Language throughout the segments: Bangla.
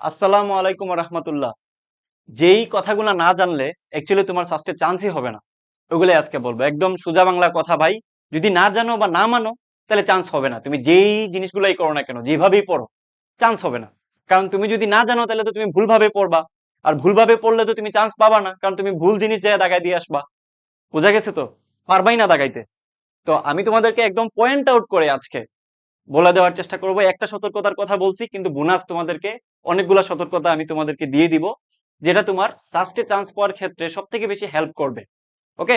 আসসালামু আলাইকুম রহমতুল্লাহ। যেই কথাগুলো না জানলে অ্যাকচুয়ালি তোমার সাস্টে চান্সই হবে না। ওগুলোই আজকে বলব। একদম সোজা বাংলা কথা ভাই, যদি না জানো বা না মানো, তাহলে চান্স হবে না। তুমি যেই জিনিসগুলোই করো না কেন, যেভাবেই পড়ো চান্স হবে না। কারণ তুমি যদি না জানো, তাহলে তো তুমি ভুলভাবে পড়বা। আর ভুলভাবে পড়লে তো তুমি চান্স পাবা না, কারণ তুমি ভুল জিনিস যায় দাগাই দিয়ে আসবা। বোঝা গেছে তো? পারবাই না দাগাইতে। তো আমি তোমাদেরকে একদম পয়েন্ট আউট করে আজকে বলে দেওয়ার চেষ্টা করব। একটা সতর্কতার কথা বলছি, কিন্তু বোনাস তোমাদেরকে অনেকগুলা সতর্কতা আমি তোমাদেরকে দিয়ে দিব, যেটা তোমার সাস্টে চান্স পাওয়ার ক্ষেত্রে সব থেকে বেশি হেল্প করবে। ওকে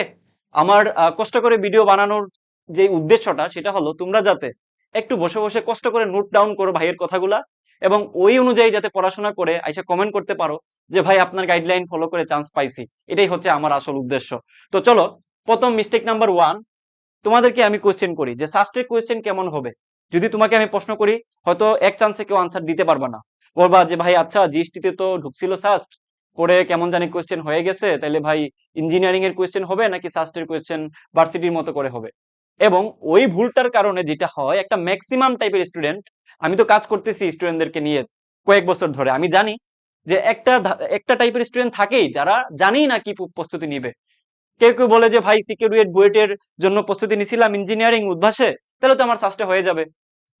আমার কষ্ট করে ভিডিও বানানোর যে উদ্দেশ্যটা, সেটা হলো তোমরা যাতে একটু বসে বসে কষ্ট করে নোট ডাউন করো ভাইয়ের কথাগুলা এবং ওই অনুযায়ী যাতে পড়াশোনা করে আইসা কমেন্ট করতে পারো যে, ভাই, আপনার গাইডলাইন ফলো করে চান্স পাইছি। এটাই হচ্ছে আমার আসল উদ্দেশ্য। তো চলো, প্রথম মিস্টেক নাম্বার ওয়ান তোমাদেরকে আমি কোয়েশ্চেন করি যে সাস্টের কোয়েশ্চেন কেমন হবে? যদি তোমাকে আমি প্রশ্ন করি, হয়তো এক চান্সে কেউ আনসার দিতে পারবা না। বলবা যে, ভাই আচ্ছা জিএসটিতে তো ঢুকছিল সাস্ট পরে কেমন জানি কোয়েশ্চেন হয়ে গেছে তাহলে ভাই ইঞ্জিনিয়ারিং এর কোয়েশ্চেন হবে নাকি সাস্টের কোয়েশ্চেন ভার্সিটির মতো করে হবে? এবং ওই ভুলটার কারণে যেটা হয়, একটা ম্যাক্সিমাম টাইপের স্টুডেন্ট আমি তো কাজ করতেছি স্টুডেন্টদেরকে নিয়ে কয়েক বছর ধরে, আমি জানি যে, একটা একটা টাইপের স্টুডেন্ট থাকেই, যারা জানি না কি প্রস্তুতি নিবে। কেউ কেউ বলে যে, ভাই সিকিউরিয়েট বুয়েটের জন্য প্রস্তুতি নিছিলাম ইঞ্জিনিয়ারিং উদ্ভাসে, তাহলে তো আমার সাস্টে হয়ে যাবে।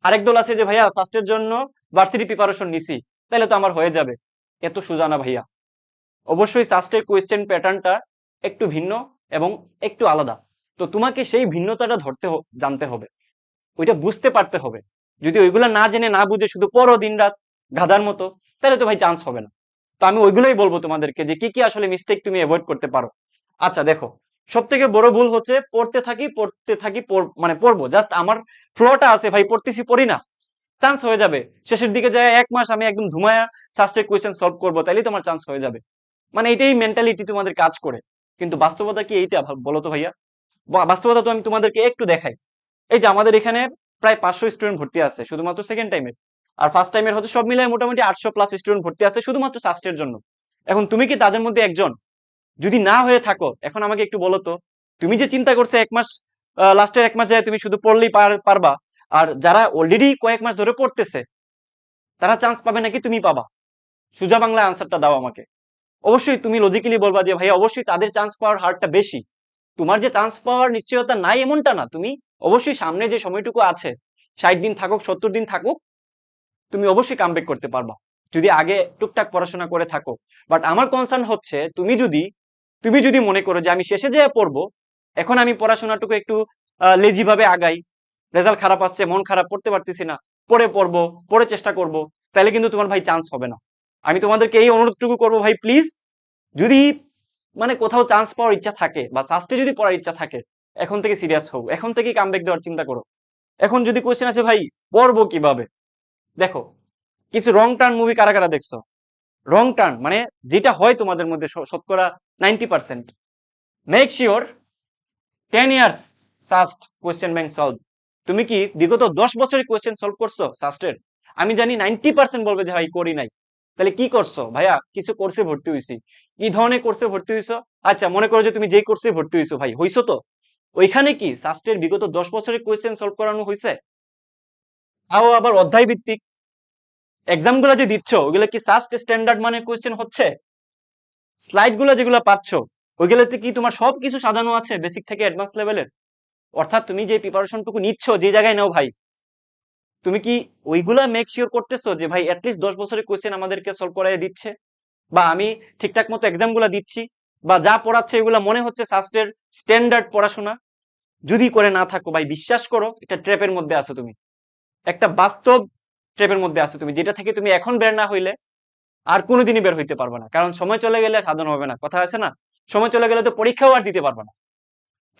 আরেক দল আছে যে, ভাইয়া সাস্টের জন্য ভার্সিটি প্রিপারেশন নিছি। তাহলে তো আমার হয়ে যাবে। এত সোজা না ভাইয়া। অবশ্যই সাস্টের কোয়েশ্চেন প্যাটার্নটা একটু ভিন্ন এবং একটু আলাদা। তো তোমাকে সেই ভিন্নতাটা ধরতে জানতে হবে। ওইটা বুঝতে পারতে হবে। যদি ওইগুলা না জেনে না বুঝে শুধু পড়ো দিন রাত গাধার মতো, তাহলে তো ভাই চান্স হবে না। তো আমি ওইগুলোই বলব তোমাদেরকে যে, কি কি আসলে মিস্টেক তুমি অ্যাভয়েড করতে পারো। আচ্ছা দেখো সব থেকে বড় ভুল হচ্ছে পড়তে থাকি পড়তে থাকি মানে পড়ব। জাস্ট আমার ফ্লোটা আছে ভাই, পড়তেছি, পড়ি না। চান্স হয়ে যাবে। শেষের দিকে যায় এক মাস আমি একদম ধুমায়া সাস্টের কোয়েশ্চেন সলভ করব, তাইলেই তোমার চান্স হয়ে যাবে। মানে এটাই মেন্টালিটি তোমাদের কাজ করে। কিন্তু বাস্তবতা কি এইটা বলো তো ভাইয়া। বাস্তবতা তো আমি তোমাদেরকে একটু দেখাই। এই যে আমাদের এখানে প্রায় পাঁচশো স্টুডেন্ট ভর্তি আছে, শুধুমাত্র সেকেন্ড টাইমের আর ফার্স্ট টাইমের হচ্ছে সব মিলিয়ে মোটামুটি আটশো প্লাস স্টুডেন্ট ভর্তি আছে, শুধুমাত্র সাস্টের জন্য। এখন তুমি কি তাদের মধ্যে একজন? যদি না হয়ে থাকো, এখন আমাকে একটু বলো তো, তুমি যে চিন্তা করছে এক মাস লাস্টের এক মাস যায় তুমি শুধু পড়লেই পারবা, আর যারা অলরেডি কয়েক মাস ধরে পড়তেছে, তারা চান্স পাবে নাকি তুমি পাবা? সুজা বাংলায় আনসারটা দাও আমাকে। অবশ্যই তুমি লজিক্যালি বলবা যে ভাই অবশ্যই তাদের চান্স পাওয়ার হারটা বেশি। তোমার যে চান্স পাওয়ার নিশ্চয়তা নাই এমনটা না। তুমি অবশ্যই সামনে যে সময়টুকু আছে, ষাট দিন থাকুক, সত্তর দিন থাকুক, তুমি অবশ্যই কামব্যাক করতে পারবা। যদি আগে টুকটাক পড়াশোনা করে থাকো। বাট আমার কনসার্ন হচ্ছে, তুমি যদি তুমি যদি মনে করো যে আমি শেষে যেয়ে পড়ব, এখন আমি পড়াশোনাটুকু একটু লেজি ভাবে আগাই, রেজাল্ট খারাপ আসছে, মন খারাপ, পড়তে পারতেছি না, পড়ে পড়ব, পড়ে চেষ্টা করব, তাহলে কিন্তু তোমার ভাই চান্স হবে না। আমি তোমাদেরকে এই অনুরোধটুকু করব ভাই প্লিজ যদি মানে কোথাও চান্স পাওয়ার ইচ্ছা থাকে বা সাস্টে যদি পড়ার ইচ্ছা থাকে, এখন থেকে সিরিয়াস হও, এখন থেকে কামব্যাক দেওয়ার চিন্তা করো। এখন যদি কোয়েশ্চেন আছে ভাই, পড়ব কীভাবে? দেখো, কিছু রং টার্ন মুভি কারা কারা দেখছ? রং টার্ন মানে যেটা হয় তোমাদের মধ্যে শতকরা ninety percent make sure ten years SUST question bank solve তুমি কি বিগত দশ বছরের কোয়েশ্চেন সলভ করছ সাস্টের আমি জানি নাইনটি পার্সেন্ট বলবে যে, ভাই, করি নাই। তাহলে কি করছ? ভাইয়া, কিছু কোর্সে ভর্তি হয়েছি কি ধরনের কোর্সে ভর্তি হয়েছো আচ্ছা মনে করো যে, তুমি যেই কোর্সে ভর্তি হয়েছো ভাই, হইছো তো? ওইখানে কি সাস্টের বিগত দশ বছরের কোয়েশ্চেন সলভ করানো হয়েছে তাও আবার অধ্যায় ভিত্তিক এক্সামগুলা যে দিচ্ছ ওগুলো কি সাস্ট স্ট্যান্ডার্ড মানে কোয়েশ্চেন হচ্ছে? স্লাইডগুলা যেগুলো পাচ্ছ, ওইগুলোতে কি তোমার সবকিছু সাজানো আছে বেসিক থেকে অ্যাডভান্স লেভেলের অর্থাৎ তুমি যে প্রিপারেশনটুকু নিচ্ছ, যে জায়গায় নাও ভাই, তুমি কি ওইগুলা মেক শিওর করতেছো যে ভাই অ্যাটলিস্ট দশ বছরের কোয়েশ্চেন আমাদেরকে সলভ করাই দিচ্ছে? বা আমি ঠিকঠাক মতো এক্সামগুলা দিচ্ছি, বা যা পড়াচ্ছে এগুলা মনে হচ্ছে সাস্টের স্ট্যান্ডার্ড পড়াশোনা? যদি করে না থাকো ভাই, বিশ্বাস করো একটা ট্র্যাপের মধ্যে আছো তুমি। একটা বাস্তব ট্র্যাপের মধ্যে আছো তুমি। যেটা থেকে তুমি এখন বের না হইলে আর কোনোদিনই বের হইতে পারবে না। কারণ সময় চলে গেলে সাধন হবে না। কথা আছে না? সময় চলে গেলে তো পরীক্ষাও আর দিতে পারবে না।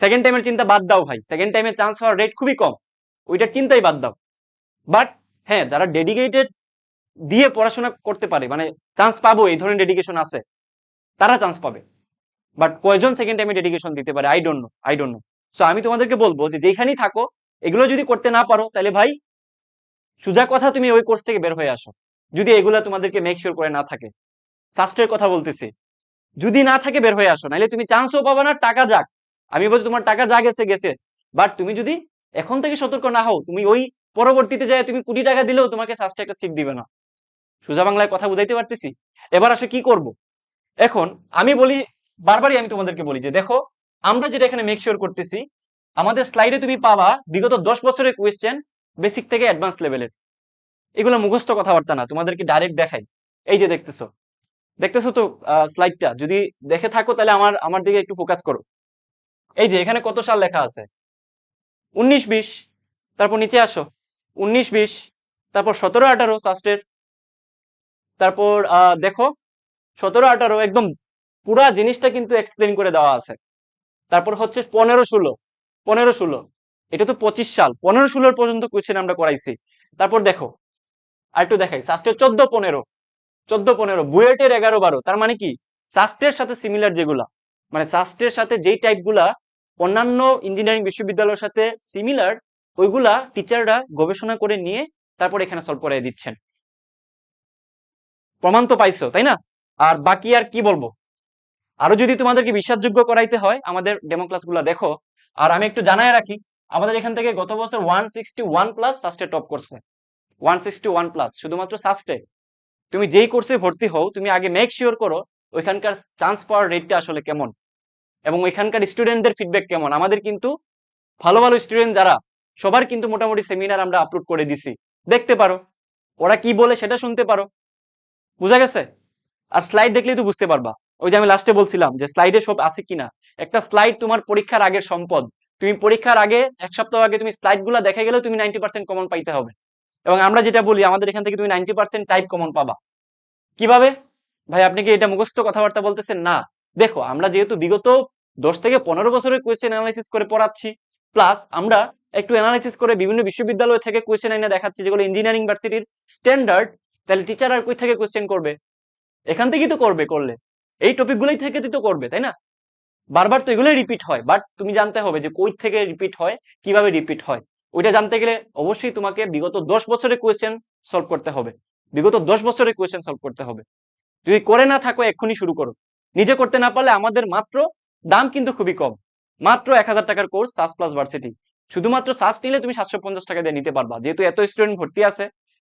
সেকেন্ড টাইমের চিন্তা বাদ দাও ভাই। সেকেন্ড টাইমে চান্স হওয়ার রেট খুবই কম। ওইটার চিন্তাই বাদ দাও। বাট হ্যাঁ যারা ডেডিকেটেড দিয়ে পড়াশোনা করতে পারে মানে চান্স পাবো, এই ধরনের ডেডিকেশন আছে, তারা চান্স পাবে। বাট কয়জন সেকেন্ড টাইমে ডেডিকেশন দিতে পারে? I don't know I don't know so আমি তোমাদেরকে বলব যে যেখানেই থাকো, এগুলো যদি করতে না পারো, তাহলে ভাই সোজা কথা তুমি ওই কোর্স থেকে বের হয়ে আসো। যদি এগুলা তোমাদেরকে মেক শিওর করে না থাকে। সাস্টের কথা বলতেছি। যদি না থাকে বের হয়ে আসো, নাহলে তুমি চান্সও পাবে না, টাকা যাক। আমি বলছি তোমার টাকা যা গেছে গেছে। বাট তুমি যদি এখন থেকে সতর্ক না হও, তুমি ওই পরবর্তীতে যায় তুমি কোটি টাকা দিলেও তোমাকে সাস্টে একটা সিট দিবে না। সোজা বাংলায় কথা বুঝাইতে পারতেছি? এবার আসে কি করব? এখন আমি বলি, বারবারই আমি তোমাদেরকে বলি যে দেখো, আমরা যেটা এখানে মেক শিওর করতেছি, আমাদের স্লাইডে তুমি পাবা বিগত দশ বছরের কোয়েশ্চেন বেসিক থেকে অ্যাডভান্স লেভেলের এগুলো মুখস্থ কথাবার্তা না, তোমাদেরকে ডাইরেক্ট দেখাই। এই যে দেখতেছো দেখতেছো তো স্লাইডটা যদি দেখে থাকো তাহলে আমার আমার দিকে একটু ফোকাস করো। এই যে এখানে কত সাল লেখা আছে? উনিশ বিশ, তারপর নিচে আসো। উনিশ বিশ, তারপর সতেরো আঠারো সাস্টের তারপর দেখো, সতেরো আঠারো একদম পুরা জিনিসটা কিন্তু এক্সপ্লেন করে দেওয়া আছে। তারপর হচ্ছে পনেরো ষোলো পনেরো ষোলো। এটা তো পঁচিশ সাল, পনেরো ষোলোর পর্যন্ত কোয়েশ্চেন আমরা করাইছি। তারপর দেখো আর একটু দেখাই সাস্টের চোদ্দ পনেরো চোদ্দ পনেরো, বুয়েটের এগারো বারো, তার মানে কি? সাস্টের সাথে সিমিলার যেগুলা মানে সাস্টের সাথে যেই টাইপগুলা অন্যান্য ইঞ্জিনিয়ারিং বিশ্ববিদ্যালয়ের সাথে সিমিলার ওইগুলা টিচাররা গবেষণা করে নিয়ে তারপর এখানে সলভ করে দিচ্ছেন। প্রমাণ তো পাইছো, তাই না? আর বাকি আর কি বলব? আরও যদি তোমাদেরকে বিশ্বাসযোগ্য করাইতে হয়, আমাদের ডেমো ক্লাসগুলো দেখো। আর আমি একটু জানায় রাখি আমাদের এখান থেকে গত বছর ওয়ান সিক্সটি ওয়ান প্লাস সাস্টে টপ করছে। ওয়ান সিক্সটি ওয়ান প্লাস শুধুমাত্র সাস্টে তুমি যেই কোর্সে ভর্তি হও, তুমি আগে মেক শিওর করো ওইখানকার চান্স পাওয়ার রেটটা আসলে কেমন এবং ওইখানকার স্টুডেন্টদের ফিডব্যাক কেমন। আমাদের কিন্তু ভালো ভালো স্টুডেন্ট যারা, সবার কিন্তু মোটামুটি সেমিনার আমরা আপলোড করে দিছি। দেখতে পারো, ওরা কি বলে সেটা শুনতে পারো। বুঝা গেছে? আর স্লাইড দেখলেই তো বুঝতে পারবা। ওই যে আমি লাস্টে বলছিলাম যে স্লাইডে সব আছে কিনা। একটা স্লাইড তোমার পরীক্ষার আগের সম্পদ। তুমি পরীক্ষার আগে এক সপ্তাহ আগে তুমি স্লাইডগুলা দেখে গেলেও তুমি নাইনটি পার্সেন্ট কমন পাইতে হবে। এবং আমরা যেটা বলি, আমাদের এখান থেকে তুমি নাইনটি পার্সেন্ট টাইপ কমন পাবা। কীভাবে? ভাই, আপনি কি এটা মুখস্থ কথাবার্তা বলতেছেন? না। দেখো, আমরা যেহেতু বিগত দশ থেকে পনেরো বছরের কোয়েশ্চেন অ্যানালাইসিস করে পড়াচ্ছি প্লাস আমরা একটু অ্যানালাইসিস করে বিভিন্ন বিশ্ববিদ্যালয় থেকে কোয়েশ্চেন এনে দেখাচ্ছি, যেগুলো ইঞ্জিনিয়ারিং ভার্সিটির স্ট্যান্ডার্ড তাহলে টিচার আর কই থেকে কোয়েশ্চেন করবে? এখান থেকেই তো করবে করলে। এই টপিকগুলোই থেকে তো করবে, তাই না? বারবার তো এগুলোই রিপিট হয় বাট তুমি জানতে হবে যে কই থেকে রিপিট হয়, কীভাবে রিপিট হয়। ওইটা জানতে গেলে অবশ্যই তোমাকে বিগত দশ বছরের কোয়েশ্চেন সলভ করতে হবে। বিগত দশ বছরের কোয়েশ্চেন সলভ করতে হবে। যদি করে না থাকো, এক্ষুনি শুরু করো। নিজে করতে না পারলে আমাদের মাত্র দাম কিন্তু খুবই কম। মাত্র এক হাজার টাকার কোর্স সাস প্লাস ভার্সিটি শুধুমাত্র সাস নিলে তুমি সাতশো পঞ্চাশ টাকা দিয়ে নিতে পারবা। যেহেতু এত স্টুডেন্ট ভর্তি আছে,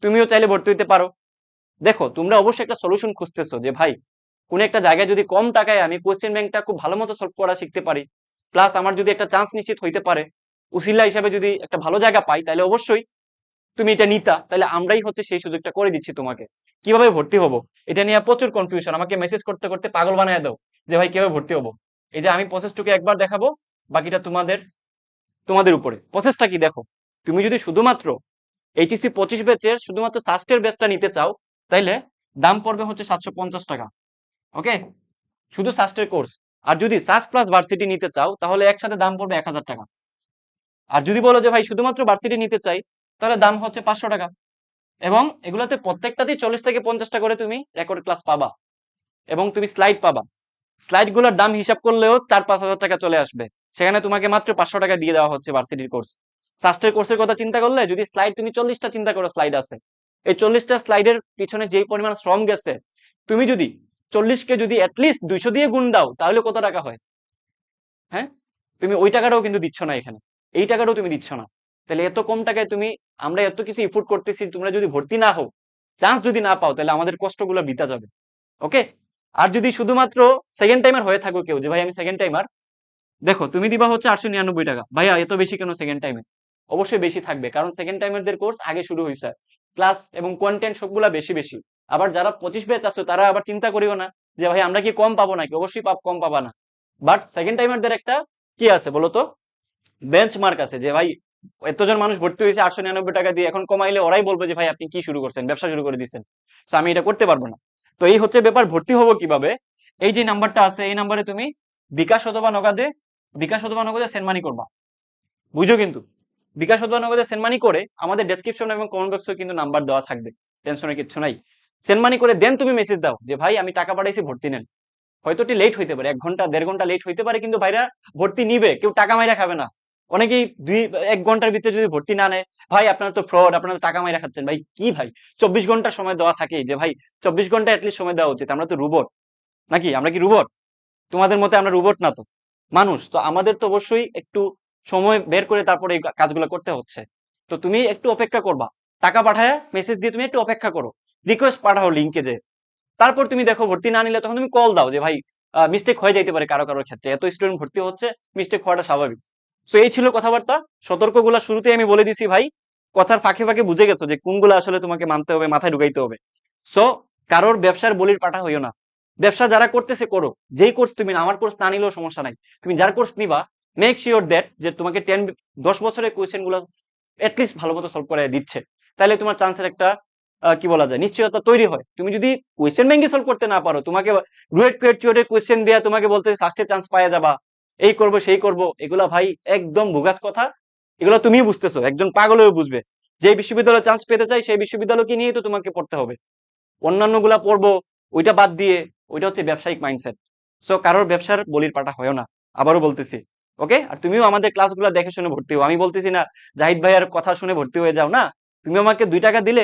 তুমিও চাইলে ভর্তি হতে পারো। দেখো, তোমরা অবশ্যই একটা সলিউশন খুঁজতেছো যে, ভাই কোন একটা জায়গায় যদি কম টাকায় আমি কোয়েশ্চেন ব্যাংকটা খুব ভালো মতো সলভ করা শিখতে পারি প্লাস আমার যদি একটা চান্স নিশ্চিত হইতে পারে, উসিল্লা হিসাবে যদি একটা ভালো জায়গা পাই, তাহলে অবশ্যই তুমি এটা নিতা, তাহলে আমরাই হচ্ছে সেই সুযোগটা করে দিচ্ছি তোমাকে। কীভাবে ভর্তি হব? এটা নিয়ে প্রচুর কনফিউশন আমাকে মেসেজ করতে করতে পাগল বানায় দাও যে ভাই কীভাবে ভর্তি হব? এই যে আমি প্রসেসটুকে একবার দেখাবো, বাকিটা তোমাদের তোমাদের উপরে। প্রসেসটা কি দেখো? তুমি যদি শুধুমাত্র এইচএসসি পঁচিশ ব্যাচের শুধুমাত্র সাস্টের ব্যাচটা নিতে চাও, তাইলে দাম পড়বে হচ্ছে সাতশো পঞ্চাশ টাকা। ওকে শুধু সাস্টের কোর্স আর যদি সাস প্লাস ভার্সিটি নিতে চাও, তাহলে একসাথে দাম পড়বে এক হাজার টাকা। আর যদি বলো যে, ভাই, শুধুমাত্র ভার্সিটি নিতে চাই, তাহলে দাম হচ্ছে পাঁচশো টাকা। এবং এগুলোতে প্রত্যেকটাতেই চল্লিশ থেকে পঞ্চাশটা করে তুমি রেকর্ড ক্লাস পাবা এবং তুমি স্লাইড পাবা। স্লাইডগুলোর দাম হিসাব করলেও চার পাঁচ হাজার টাকা চলে আসবে। সেখানে তোমাকে মাত্র পাঁচশো টাকা দিয়ে দেওয়া হচ্ছে ভার্সিটির কোর্স সাস্টের কোর্সের কথা চিন্তা করলে, যদি স্লাইড তুমি চল্লিশটা চিন্তা করো স্লাইড আছে। এই চল্লিশটা স্লাইডের পিছনে যেই পরিমাণ শ্রম গেছে, তুমি যদি চল্লিশকে যদি অ্যাটলিস্ট দুইশো দিয়ে গুণ দাও, তাহলে কত টাকা হয়? হ্যাঁ? তুমি ওই টাকাটাও কিন্তু দিচ্ছ না এখানে। এই টাকাটাও তুমি দিচ্ছ না। তাহলে এত কম টাকায় তুমি, আমরা এত কিছু ইফোর্ট করতেছি, তোমরা যদি ভর্তি না হও চান্স যদি না পাও, তাহলে আমাদের কষ্টগুলো বিতা যাবে। ওকে আর যদি শুধুমাত্র সেকেন্ড টাইমার হয়ে থাকো কেউ, যে ভাই আমি সেকেন্ড টাইমার দেখো, তুমি দিবা হচ্ছে আটশো নিরানব্বই টাকা। ভাইয়া, এত বেশি কেন সেকেন্ড টাইমে অবশ্যই বেশি থাকবে, কারণ সেকেন্ড টাইমেরদের কোর্স আগে শুরু হয়েছে। ক্লাস এবং কন্টেন্ট সবগুলা বেশি বেশি। আবার যারা পঁচিশ ব্যাচ আছো, তারা আবার চিন্তা করিও না যে ভাই আমরা কি কম পাবো নাকি? অবশ্যই কম পাবা না। বাট সেকেন্ড টাইমারদের একটা কি আছে বলো তো? বেঞ্চ মার্ক আছে যে ভাই, এতজন মানুষ ভর্তি হয়েছে আটশো নিরানব্বই টাকা দিয়ে, এখন কমাইলে ওরাই বলবে যে ভাই আপনি কি শুরু করছেন, ব্যবসা শুরু করে দিচ্ছেন। তো আমি এটা করতে পারব না। তো এই হচ্ছে ব্যাপার, ভর্তি হব কীভাবে? এই যে নাম্বারটা আছে, এই নাম্বারে তুমি বিকাশ অথবা নগদে, বিকাশ অথবা নগদে সেন্ড মানি করবা। বুঝো কিন্তু? বিকাশ অথবা নগদে সেন্ড মানি করে আমাদের ডেসক্রিপশন এবং কমেন্ট বক্সে কিন্তু নাম্বার দেওয়া থাকবে। টেনশনের কিছু নাই। সেন্ড মানি করে দেন, তুমি মেসেজ দাও যে, ভাই, আমি টাকা পাঠাইছি, ভর্তি নেন। হয়তো এটি লেট হইতে পারে, এক ঘণ্টা, দেড় ঘণ্টা লেট হইতে পারে, কিন্তু ভাইরা ভর্তি নিবে, কেউ টাকা মাইরা খাবে না। অনেকেই দুই, এক ঘণ্টার ভিতরে যদি ভর্তি না নেয়, ভাই, আপনারা তো ফ্রড আপনারা টাকা মাইরা খাচ্ছেন। ভাই, কি ভাই? চব্বিশ ঘণ্টা সময় দেওয়া থাকে যে, ভাই, চব্বিশ ঘণ্টা অ্যাটলিস্ট সময় দেওয়া উচিত। আমরা তো রোবট নাকি? আমরা কি রোবট তোমাদের মতে আমরা রোবট না তো? মানুষ। তো আমাদের তো অবশ্যই একটু সময় বের করে তারপরে এই কাজগুলো করতে হচ্ছে। তো তুমি একটু অপেক্ষা করবা। টাকা পাঠায় মেসেজ দিয়ে তুমি একটু অপেক্ষা করো। রিকোয়েস্ট পাঠাও লিঙ্কে যে। তারপর তুমি দেখো ভর্তি না নিলে তখন তুমি কল দাও যে, ভাই মিস্টেক হয়ে যাইতে পারে কারও কারোর ক্ষেত্রে। এত স্টুডেন্ট ভর্তি হচ্ছে মিস্টেক হওয়াটা স্বাভাবিক। সো এই ছিল কথাবার্তা। সতর্কগুলা শুরুতে আমি বলে দিছি, ভাই, কথার ফাঁকে ফাঁকে বুঝে গেছো যে, কোনগুলো আসলে তোমাকে মানতে হবে, মাথায় ঢুকাইতে হবে। সো কারোর ব্যবসার বলির পাঠা হইও না। ব্যবসা যারা করতেছে করো। যেই কোর্স তুমি আমার কোর্স না নিলেও সমস্যা নাই। তুমি যার কোর্স নিবা মেক শিওর দ্যাট যে, তোমাকে টেন দশ বছরের কোয়েশ্চেনগুলো অ্যাটলিস্ট ভালো মতো সলভ করে দিচ্ছে। তাহলে তোমার চান্সের একটা কি বলা যায়? নিশ্চয়তা তৈরি হয়। তুমি যদি কোয়েশ্চেন ব্যাংকে সলভ করতে না পারো, তোমাকে গ্রেড কোয়েটচুয়েটের কোয়েশ্চেন দেয়া, তোমাকে বলতে সাস্টে চান্স পাওয়া যাবা, এই করব, সেই করব, এগুলা ভাই একদম ভুগাস কথা। এগুলো তুমি বুঝতেছো, একজন পাগলেও বুঝবে। যে বিশ্ববিদ্যালয়ে চান্স পেতে চাই সেই বিশ্ববিদ্যালয়কে নিয়েই তো তোমাকে পড়তে হবে। অন্যান্যগুলা পড়ব, ওইটা বাদ দিয়ে, ওইটা হচ্ছে ব্যবসায়িক মাইন্ডসেট সো কারোর ব্যবসার বলির পাটা হয় না। আবারও বলতেছি ওকে আর তুমিও আমাদের ক্লাসগুলো দেখে শুনে ভর্তি হও। আমি বলতেছি না, জাহিদ ভাইয়ার কথা শুনে ভর্তি হয়ে যাও, না? তুমি আমাকে দুই টাকা দিলে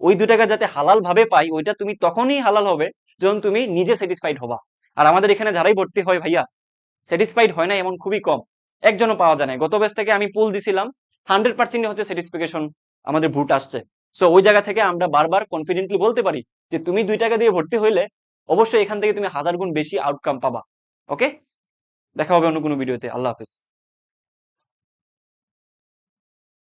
ওই দুই টাকা যাতে হালাল ভাবে পাই, ওইটা তুমি তখনই হালাল হবে যখন তুমি নিজে স্যাটিসফাইড হবা। আর আমাদের এখানে যারাই ভর্তি হয় ভাইয়া স্যাটিসফাইড হয় না এমন খুবই কম। একজনও পাওয়া যায় না। গত বেস থেকে আমি পুল দিছিলাম হান্ড্রেড পার্সেন্ট হচ্ছে স্যাটিসফিকেশন আমাদের ভোট আসছে। সো ওই জায়গা থেকে আমরা বারবার কনফিডেন্টলি বলতে পারি যে তুমি দুই টাকা দিয়ে ভর্তি হইলে অবশ্যই এখান থেকে তুমি হাজার গুণ বেশি আউটকাম পাবা। ওকে দেখা হবে অন্য কোনো ভিডিওতে আল্লাহ হাফিজ।